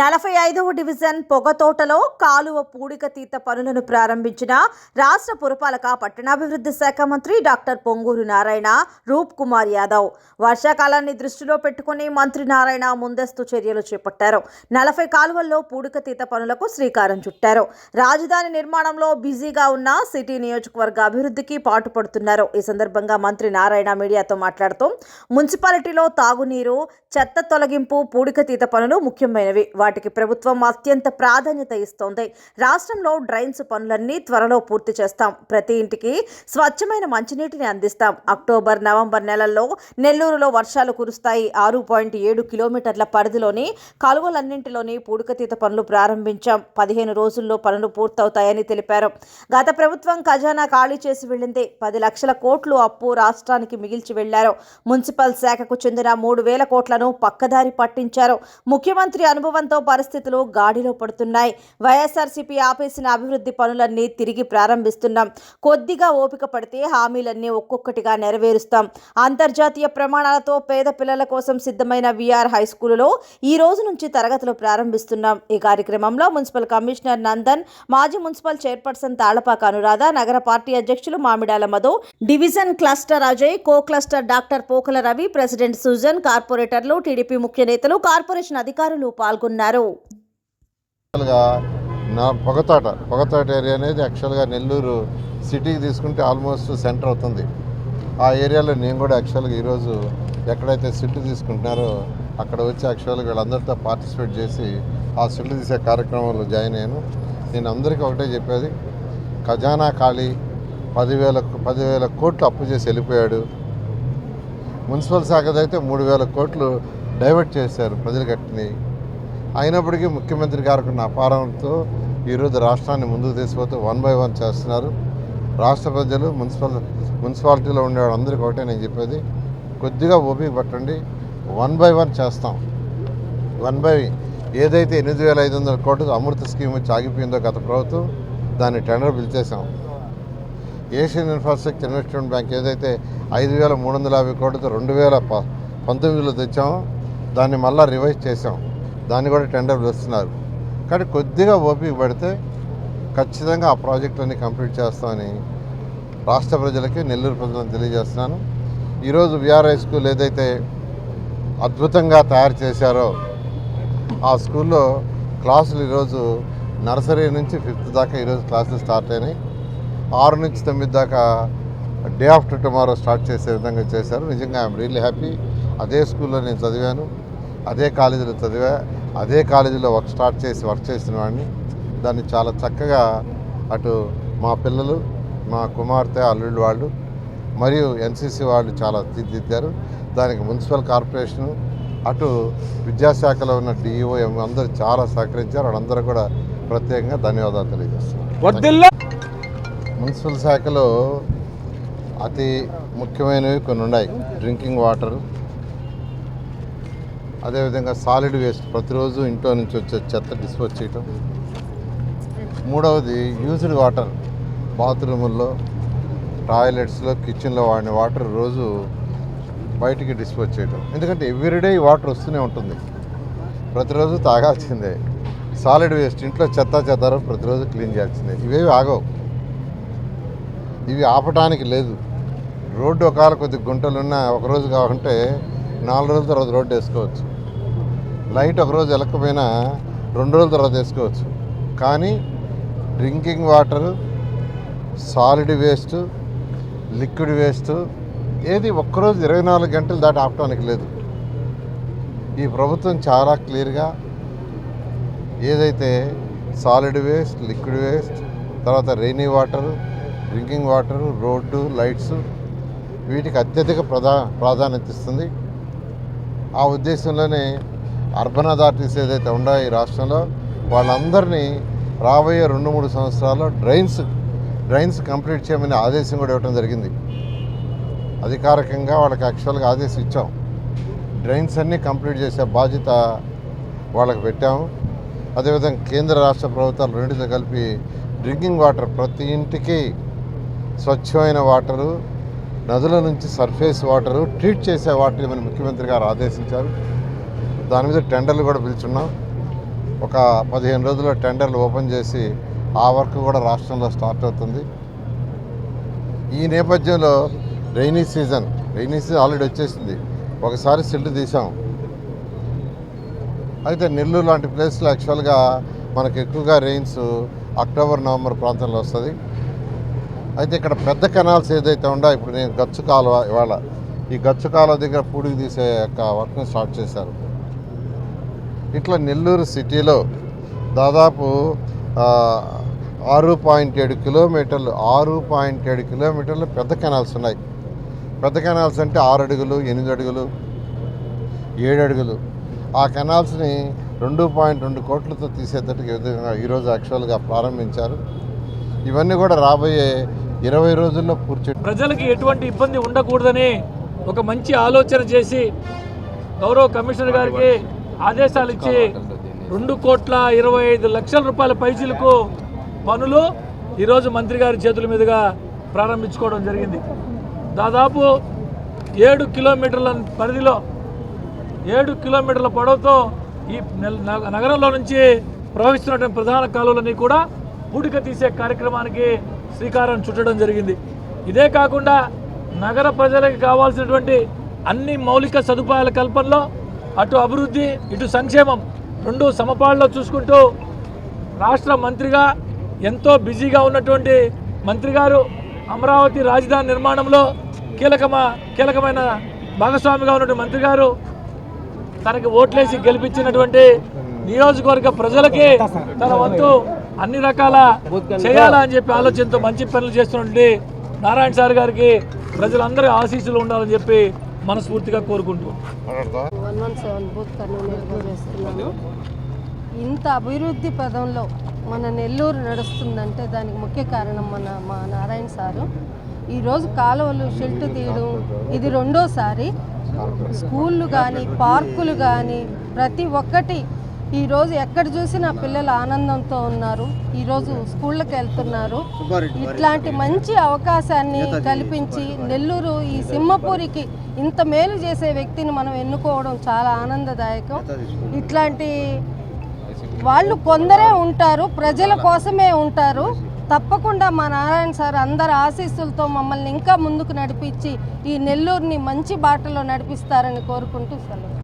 నలభై ఐదవ డివిజన్ పొగతోటలో కాలువ పూడికతీత పనులను ప్రారంభించిన రాష్ట్ర పురపాలక పట్టణాభివృద్ధి శాఖ మంత్రి డాక్టర్ పొంగూరు నారాయణ రూప్ కుమార్ యాదవ్ వర్షాకాలాన్ని దృష్టిలో పెట్టుకుని మంత్రి నారాయణ ముందస్తు చర్యలు చేపట్టారు. నలభై కాలువల్లో పూడికతీత పనులకు శ్రీకారం చుట్టారు. రాజధాని నిర్మాణంలో బిజీగా ఉన్న సిటీ నియోజకవర్గ అభివృద్ధికి పాటుపడుతున్నారు. ఈ సందర్భంగా మంత్రి నారాయణ మీడియాతో మాట్లాడుతూ మున్సిపాలిటీలో తాగునీరు చెత్త తొలగింపు పూడికతీత పనులు ముఖ్యమైనవి. వాటికి ప్రభుత్వం అత్యంత ప్రాధాన్యత ఇస్తోంది. రాష్ట్రంలో డ్రైన్స్ పనులన్నీ త్వరలో పూర్తి చేస్తాం. ప్రతి ఇంటికి స్వచ్ఛమైన మంచినీటిని అందిస్తాం. అక్టోబర్ నవంబర్ నెలల్లో నెల్లూరులో వర్షాలు కురుస్తాయి. ఆరు పాయింట్ ఏడు కిలోమీటర్ల పరిధిలోని కాలువలన్నింటిలోని పూడికతీత పనులు ప్రారంభించాం. పదిహేను రోజుల్లో పనులు పూర్తవుతాయని తెలిపారు. గత ప్రభుత్వం ఖజానా ఖాళీ చేసి వెళ్ళింది. పది లక్షల కోట్లు అప్పు రాష్ట్రానికి మిగిల్చి వెళ్ళారు మున్సిపల్ శాఖకు చెందిన మూడు వేల కోట్లను పక్కదారి పట్టించారు. ముఖ్యమంత్రి అనుభవం అనుభవంతో పరిస్థితులు గాడిలో పడుతున్నాయి. వైఎస్ఆర్సీపీ ఆపేసిన అభివృద్ధి పనులన్నీ తిరిగి ప్రారంభిస్తున్నాం. కొద్దిగా ఓపిక పడితే హామీలన్నీ ఒక్కొక్కటిగా నెరవేరుస్తాం. అంతర్జాతీయ ప్రమాణాలతో పేద పిల్లల కోసం సిద్ధమైన విఆర్ హై స్కూలులో ఈ రోజు నుంచి తరగతులు ప్రారంభిస్తున్నాం. ఈ కార్యక్రమంలో మున్సిపల్ కమిషనర్ నందన్ మాజీ మున్సిపల్ చైర్పర్సన్ తాళపాక అనురాధ నగర పార్టీ అధ్యక్షులు Mamidala Madhu division cluster Ajay co cluster doctor Pokala Ravi president Sujan కార్పొరేటర్లు టీడీపీ ముఖ్య నేతలు కార్పొరేషన్ అధికారులు పాల్గొన్నారు. పేర్కొన్నారు నా పొగతోట పొగతోట ఏరియా అనేది యాక్చువల్గా నెల్లూరు సిటీకి తీసుకుంటే ఆల్మోస్ట్ సెంటర్ అవుతుంది. ఆ ఏరియాలో నేను కూడా యాక్చువల్గా ఈరోజు ఎక్కడైతే సిటీ తీసుకుంటున్నారో అక్కడ వచ్చి యాక్చువల్గా వీళ్ళందరితో పార్టిసిపేట్ చేసి ఆ సిటీ తీసే కార్యక్రమంలో జాయిన్ అయ్యాను. నేను అందరికీ ఒకటే చెప్పేది ఖజానా ఖాళీ పదివేల పదివేల కోట్లు అప్పు చేసి వెళ్ళిపోయాడు. మున్సిపల్ శాఖది అయితే మూడు వేల కోట్లు డైవర్ట్ చేశారు ప్రజలు కట్టినవి అయినప్పటికీ ముఖ్యమంత్రి గారికి నా అపారంతో ఈరోజు రాష్ట్రాన్ని ముందుకు తీసుకుపోతూ వన్ బై వన్ చేస్తున్నారు. రాష్ట్ర ప్రజలు మున్సిపల్ మున్సిపాలిటీలో ఉండే వాళ్ళందరికీ ఒకటే నేను చెప్పేది. కొద్దిగా ఓపిక పట్టండి. వన్ బై వన్ చేస్తాం. వన్ బై ఏదైతే ఎనిమిది వేల ఐదు వందల కోట్లు అమృత స్కీమ్ వచ్చి ఆగిపోయిందో గత ప్రభుత్వం దాన్ని టెండర్ పిలిచేసాం ఏషియన్ ఇన్ఫ్రాస్ట్రక్చర్ ఇన్వెస్ట్మెంట్ బ్యాంక్ ఏదైతే ఐదు వేల మూడు వందల యాభై కోట్లతో రెండు వేల ప పంతొమ్మిదిలో తెచ్చామో దాన్ని మళ్ళీ రివైజ్ చేసాం దాన్ని కూడా టెండర్ వస్తున్నారు. కానీ కొద్దిగా ఓపిక పడితే ఖచ్చితంగా ఆ ప్రాజెక్టులన్నీ కంప్లీట్ చేస్తామని రాష్ట్ర ప్రజలకి నెల్లూరు ప్రజలను తెలియజేస్తున్నాను. ఈరోజు విఆర్ఐ స్కూల్ ఏదైతే అద్భుతంగా తయారు చేశారో ఆ స్కూల్లో క్లాసులు ఈరోజు నర్సరీ నుంచి ఫిఫ్త్ దాకా ఈరోజు క్లాసులు స్టార్ట్ అయినాయి. ఆరు నుంచి తొమ్మిది దాకా డే ఆఫ్టర్ టుమారో స్టార్ట్ చేసే విధంగా చేశారు. నిజంగా ఐఎమ్ రియల్లీ హ్యాపీ. అదే స్కూల్లో నేను చదివాను. అదే కాలేజీలో చదివా. అదే కాలేజీలో వర్క్ స్టార్ట్ చేసి వర్క్ చేసిన వాడిని. దాన్ని చాలా చక్కగా అటు మా పిల్లలు మా కుమార్తె అల్లుళ్ళు వాళ్ళు మరియు ఎన్సీసీ వాళ్ళు చాలా తీర్చిదిద్దారు దానికి మున్సిపల్ కార్పొరేషను అటు విద్యాశాఖలో ఉన్న డిఈఓ అందరూ చాలా సహకరించారు. వాళ్ళందరూ కూడా ప్రత్యేకంగా ధన్యవాదాలు తెలియజేస్తున్నారు. మున్సిపల్ శాఖలో అతి ముఖ్యమైనవి కొన్ని ఉన్నాయి. డ్రింకింగ్ వాటర్ అదేవిధంగా సాలిడ్ వేస్ట్ ప్రతిరోజు ఇంట్లో నుంచి వచ్చే చెత్త డిస్పోజ్ చేయటం. మూడవది యూజ్డ్ వాటర్ బాత్రూముల్లో టాయిలెట్స్లో కిచెన్లో వాడిన వాటర్ రోజు బయటికి డిస్పోజ్ చేయటం. ఎందుకంటే ఎవ్రీడే ఈ వాటర్ వస్తూనే ఉంటుంది. ప్రతిరోజు తాగాల్సిందే. సాలిడ్ వేస్ట్ ఇంట్లో చెత్త చెత్తారు ప్రతిరోజు క్లీన్ చేయాల్సిందే. ఇవేవి ఆగవు. ఇవి ఆపటానికి లేదు. రోడ్డు ఒకవేళ కొద్ది గుంటలున్నా ఒకరోజు కాకుంటే నాలుగు రోజుల తర్వాత రోడ్డు వేసుకోవచ్చు. లైట్ ఒకరోజు వెళ్ళకపోయినా రెండు రోజుల తర్వాత వేసుకోవచ్చు. కానీ drinking water solid waste liquid waste ఏది ఒక్కరోజు ఇరవై నాలుగు గంటలు దాటి ఆపటానికి లేదు. ఈ ప్రభుత్వం చాలా క్లియర్గా ఏదైతే సాలిడ్ వేస్ట్ లిక్విడ్ వేస్ట్ తర్వాత rainy water drinking water road lights వీటికి అత్యధిక ప్రధా ప్రాధాన్యత ఇస్తుంది. ఆ ఉద్దేశంలోనే అర్బన్ అథారిటీస్ ఏదైతే ఉన్నాయో ఈ రాష్ట్రంలో వాళ్ళందరినీ రాబోయే రెండు మూడు సంవత్సరాల్లో డ్రైన్స్ డ్రైన్స్ కంప్లీట్ చేయమని ఆదేశం కూడా ఇవ్వడం జరిగింది. అధికారికంగా వాళ్ళకి యాక్చువల్గా ఆదేశం ఇచ్చాం. డ్రైన్స్ అన్నీ కంప్లీట్ చేసే బాధ్యత వాళ్ళకి పెట్టాము అదేవిధంగా కేంద్ర రాష్ట్ర ప్రభుత్వాలు రెండింటితో కలిపి డ్రింకింగ్ వాటర్ ప్రతి ఇంటికి స్వచ్ఛమైన వాటరు నదుల నుంచి సర్ఫేస్ వాటరు ట్రీట్ చేసే వాటిని మన ముఖ్యమంత్రి గారు ఆదేశించారు. దాని మీద టెండర్లు కూడా పిలుచున్నాం. ఒక పదిహేను రోజుల్లో టెండర్లు ఓపెన్ చేసి ఆ వర్క్ కూడా రాష్ట్రంలో స్టార్ట్ అవుతుంది. ఈ నేపథ్యంలో rainy season rainy season already వచ్చేసింది. ఒకసారి సిల్ట్ తీసాం అయితే నెల్లూరు లాంటి ప్లేస్లో యాక్చువల్గా మనకు ఎక్కువగా రెయిన్స్ అక్టోబర్ నవంబర్ ప్రాంతంలో వస్తుంది. అయితే ఇక్కడ పెద్ద కెనాల్స్ ఏదైతే ఉందో ఇప్పుడు నేను గచ్చు కాలువ ఇవాళ ఈ గచ్చు కాలువ దగ్గర పూడికి తీసే యొక్క వర్క్ని స్టార్ట్ చేశారు. ఇట్లా నెల్లూరు సిటీలో దాదాపు ఆరు పాయింట్ ఏడు కిలోమీటర్లు ఆరు పాయింట్ ఏడు కిలోమీటర్లు పెద్ద కెనాల్స్ ఉన్నాయి. పెద్ద కెనాల్స్ అంటే ఆరు అడుగులు ఎనిమిది అడుగులు ఏడు అడుగులు. ఆ కెనాల్స్ని రెండు పాయింట్ రెండు కోట్లతో తీసేటట్టుగా విధంగా ఈరోజు యాక్చువల్గా ప్రారంభించారు. ఇవన్నీ కూడా రాబోయే ఇరవై రోజుల్లో పూర్తి ప్రజలకి ఎటువంటి ఇబ్బంది ఉండకూడదని ఒక మంచి ఆలోచన చేసి గౌరవ కమిషనర్ గారికి ఆదేశాలు ఇచ్చి రెండు కోట్ల ఇరవై ఐదు లక్షల రూపాయల పైసలకు పనులు ఈరోజు మంత్రి గారి చేతుల మీదుగా ప్రారంభించుకోవడం జరిగింది. దాదాపు ఏడు కిలోమీటర్ల పరిధిలో ఏడు కిలోమీటర్ల పొడవుతో ఈ నెల- నగ- నగరంలో నుంచి ప్రవహిస్తున్నటువంటి ప్రధాన కాలువలన్నీ కూడా పూడిక తీసే కార్యక్రమానికి శ్రీకారం చుట్టడం జరిగింది. ఇదే కాకుండా నగర ప్రజలకు కావాల్సినటువంటి అన్ని మౌలిక సదుపాయాల కల్పనలో అటు అభివృద్ధి ఇటు సంక్షేమం రెండు సమపాళ్ళలో చూసుకుంటూ రాష్ట్ర మంత్రిగా ఎంతో బిజీగా ఉన్నటువంటి మంత్రి గారు అమరావతి రాజధాని నిర్మాణంలో కీలకమా కీలకమైన భాగస్వామిగా ఉన్నటువంటి మంత్రి గారు తనకి ఓట్లేసి గెలిపించినటువంటి నియోజకవర్గ ప్రజలకి తన వంతు అన్ని రకాల చేయాలా అని చెప్పి ఆలోచనతో మంచి పనులు చేస్తున్నటువంటి నారాయణ సార్ గారికి ప్రజలందరి ఆశీస్సులు ఉండాలని చెప్పి మనస్ఫూర్తిగా కోరుకుంటూ. మాట్లాడతా వన్ వన్ సెవెన్ బూత్ కన్వీనర్గా చేస్తున్నాను ఇంత అభివృద్ధి పదంలో మన నెల్లూరు నడుస్తుందంటే దానికి ముఖ్య కారణం మన మా నారాయణ సారు. ఈరోజు కాలువలు షెల్ట్ తీయడం ఇది రెండోసారి. స్కూళ్ళు కానీ పార్కులు కానీ ప్రతి ఒక్కటి ఈరోజు ఎక్కడ చూసినా పిల్లలు ఆనందంతో ఉన్నారు. ఈరోజు స్కూళ్ళకి వెళ్తున్నారు. ఇట్లాంటి మంచి అవకాశాన్ని కల్పించి నెల్లూరు ఈ సింహపూరికి ఇంత మేలు చేసే వ్యక్తిని మనం ఎన్నుకోవడం చాలా ఆనందదాయకం. ఇట్లాంటి వాళ్ళు కొందరే ఉంటారు ప్రజల కోసమే ఉంటారు. తప్పకుండా మా నారాయణ సార్ అందరి ఆశీస్సులతో మమ్మల్ని ఇంకా ముందుకు నడిపించి ఈ నెల్లూరుని మంచి బాటలో నడిపిస్తారని కోరుకుంటూ సెలవు.